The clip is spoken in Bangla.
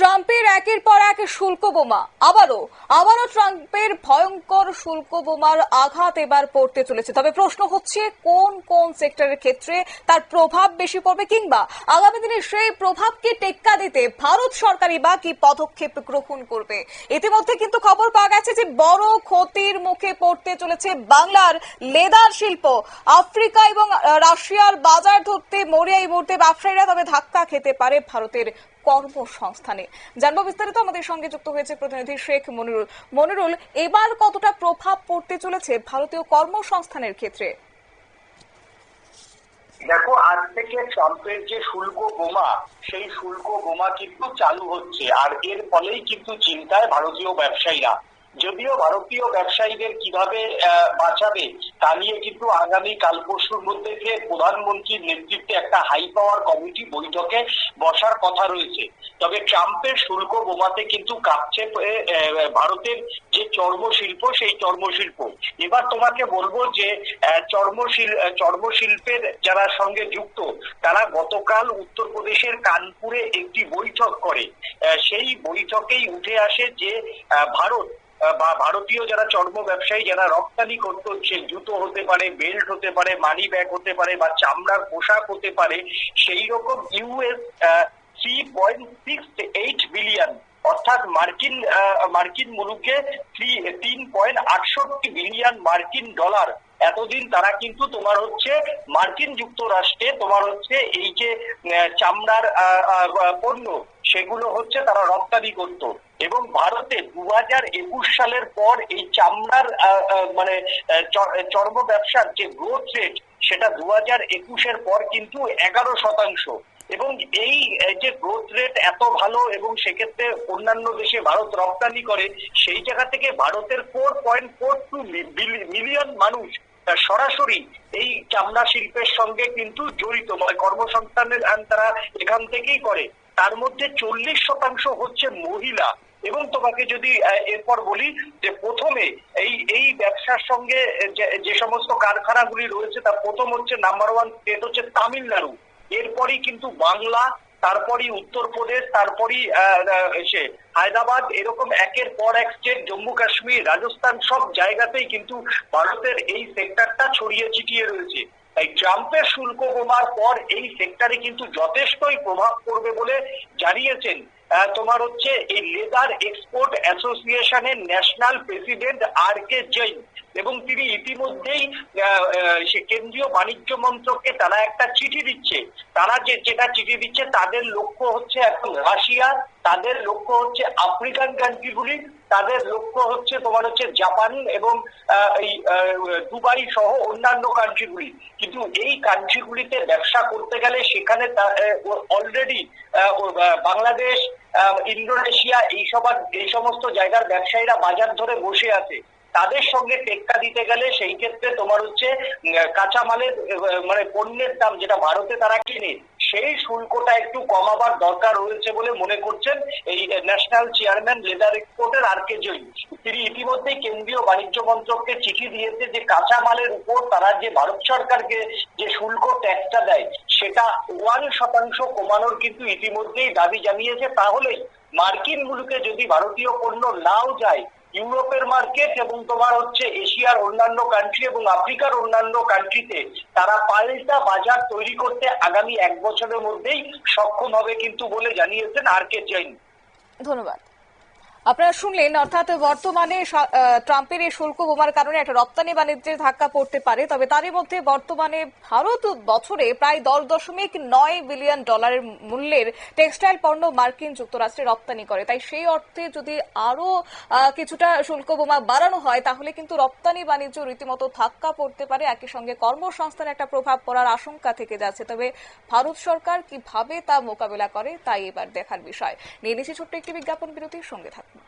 ট্রাম্পের একের পর এক শুল্ক বোমা। আবারও আবারও ট্রাম্পের ভয়ঙ্কর শুল্ক বোমার আঘাত এবার পড়তে চলেছে। তবে প্রশ্ন হচ্ছে, কোন কোন সেক্টরের ক্ষেত্রে তার প্রভাব বেশি পড়বে কিংবা আগামী দিনে সেই প্রভাবকে টেক্কা দিতে ভারত সরকারই বা কি পদক্ষেপ গ্রহণ করবে? ইতিমধ্যে কিন্তু খবর পাওয়া গেছে যে বড় ক্ষতির মুখে পড়তে চলেছে বাংলার লেদার শিল্প। আফ্রিকা এবং রাশিয়ার বাজার ধরতে মরিয়া এই মুহূর্তে ব্যবসায়ীরা তবে ধাক্কা খেতে পারে ভারতের কর্মসংস্থানে। জানব বিস্তারিত, আমাদের সঙ্গে যুক্ত হয়েছে প্রতিনিধি শেখ মনিরুল। মনিরুল, এবার কতটা প্রভাব পড়তে চলেছে ভারতীয় কর্মসংস্থানের ক্ষেত্রে? দেখো, আজ থেকে ট্রাম্পের যে শুল্ক বোমা, সেই শুল্ক বোমা কিন্তু চালু হচ্ছে। আর এর ফলেই কিন্তু চিন্তায় ভারতীয় ব্যবসায়ীরা। যদিও ভারতীয় ব্যবসায়ীদের কীভাবে বাঁচাবে, তা নিয়ে কিন্তু আগামী কাল পরশুর মধ্যে প্রধানমন্ত্রীর নেতৃত্বে একটা হাই পাওয়ার কমিটি বৈঠকে বসার কথা রয়েছে। তবে ট্রাম্পের শুল্ক বোমাতে কিন্তু কাঁপছে ভারতের যে চর্মশিল্প, সেই চর্মশিল্প। এবার তোমাকে বলব যে চর্মশিল চর্মশিল্পের যারা সঙ্গে যুক্ত, তারা গতকাল উত্তরপ্রদেশের কানপুরে একটি বৈঠক করে। সেই বৈঠকেই উঠে আসে যে ভারত বা ভারতীয় যারা চর্ম ব্যবসায়ী, যারা রপ্তানি করতে হচ্ছে, জুতো হতে পারে বেল্ট হতে পারে মানি ব্যাগ হতে পারে বা চামড়ার পোশাক হতে পারে সেই রকম US three point six eight billion অর্থাৎ মার্কিন মার্কিন মুলুকে থ্রি তিন পয়েন্ট আটষট্টি বিলিয়ন মার্কিন ডলার এতদিন তারা কিন্তু তোমার হচ্ছে মার্কিন যুক্তরাষ্ট্রে, তোমার হচ্ছে এই যে চামড়ার পণ্য সেগুলো হচ্ছে তারা রপ্তানি করত। এবং ভারতে দু হাজার একুশ সালের পর এই চামড়ার মানে চর্ম ব্যবসার যে গ্রোথ রেট সেটা দু হাজার একুশের পর কিন্তু এগারো শতাংশ। এবং এই যে গ্রোথ রেট এত ভালো এবং সেক্ষেত্রে অন্যান্য দেশে ভারত রপ্তানি করে, সেই জায়গা থেকে ভারতের four point four two million মানুষ সরাসরি এই চামড়া শিল্পের সঙ্গে কিন্তু জড়িত মানে কর্মসংস্থানের তারা এখান থেকেই করে। তার মধ্যে চল্লিশ শতাংশ হচ্ছে মহিলা। এবং তোমাকে যদি এরপর বলি যে প্রথমে এই এই ব্যবসার সঙ্গে যে সমস্ত কারখানাগুলি রয়েছে, তার প্রথম হচ্ছে নাম্বার ওয়ান স্টেট হচ্ছে তামিলনাড়ু। এরপরই কিন্তু বাংলা, তারপরই উত্তরপ্রদেশ, তারপরই এসে হায়দ্রাবাদ, এরকম একের পর এক স্টেট জম্মু কাশ্মীর, রাজস্থান সব জায়গাতেই কিন্তু ভারতের এই সেক্টরটা ছড়িয়ে ছিটিয়ে রয়েছে। তাই ট্রাম্পের শুল্ক কমার পর এই সেক্টরে কিন্তু যথেষ্টই প্রভাব পড়বে বলে জানিয়েছেন তোমার হচ্ছে এই লেদার এক্সপোর্ট অ্যাসোসিয়েশনের national president R K Jain. এবং তিনি ইতিমধ্যেই সে কেন্দ্রীয় বাণিজ্য মন্ত্রককে তারা একটা চিঠি দিচ্ছে। তারা যে যেটা চিঠি দিচ্ছে তাদের লক্ষ্য হচ্ছে এখন রাশিয়া, তাদের লক্ষ্য হচ্ছে আফ্রিকান কান্ট্রিগুলি, তাদের লক্ষ্য হচ্ছে তোমার হচ্ছে জাপান এবং এই দুবাই সহ অন্যান্য কান্ট্রিগুলি। কিন্তু এই কান্ট্রিগুলিতে ব্যবসা করতে গেলে সেখানে অলরেডি বাংলাদেশ ইন্দোনেশিয়া, এই সব এই সমস্ত জায়গার ব্যবসায়ীরা বাজার ধরে বসে আছে। তাদের সঙ্গে টেক্কা দিতে গেলে সেই ক্ষেত্রে তোমার হচ্ছে কাঁচামালের মানে পণ্যের দাম যেটা ভারতে তারা কিনে, সেই শুল্কটা একটু কমাবার দরকার রয়েছে বলে মনে করছেন এই ন্যাশনাল চেয়ারম্যান লেদার এক্সপোর্টের আর কে জয়ী তিনি ইতিমধ্যেই কেন্দ্রীয় বাণিজ্য মন্ত্রককে চিঠি দিয়েছে যে কাঁচামালের উপর তারা যে ভারত সরকারকে যে শুল্ক ট্যাক্সটা দেয়, সেটা ওয়ান শতাংশ কমানোর কিন্তু ইতিমধ্যেই দাবি জানিয়েছে। তাহলে মার্কিন মুলুকে যদি ভারতীয় পণ্য নাও যায় ইউরোপের মার্কেট এবং তোমার হচ্ছে এশিয়ার অন্যান্য কান্ট্রি এবং আফ্রিকার অন্যান্য কান্ট্রিতে তারা পাল্টা বাজার তৈরি করতে আগামী এক বছরের মধ্যেই সক্ষম হবে কিন্তু বলে জানিয়েছেন আর কে জৈন। ধন্যবাদ। আপনারা শুনলেন, অর্থাৎ বর্তমানে ট্রাম্পের এই শুল্ক বোমার কারণে একটা রপ্তানি বাণিজ্যের ধাক্কা পড়তে পারে, তবে তারই মধ্যে বর্তমানে ভারত বছরে প্রায় দশ দশমিক নয় বিলিয়ন ডলারের মূল্যের টেক্সটাইল পণ্য মার্কিন যুক্তরাষ্ট্রে রপ্তানি করে। তাই সেই অর্থে যদি আরও কিছুটা শুল্ক বোমা বাড়ানো হয়, তাহলে কিন্তু রপ্তানি বাণিজ্য রীতিমতো ধাক্কা পড়তে পারে। একই সঙ্গে কর্মসংস্থানে একটা প্রভাব পড়ার আশঙ্কা থেকে যাচ্ছে। তবে ভারত সরকার কীভাবে তা মোকাবেলা করে, তাই এবার দেখার বিষয়। নিয়ে নিচ্ছি ছোট্ট একটি বিজ্ঞাপন বিরতির সঙ্গে থাকুন।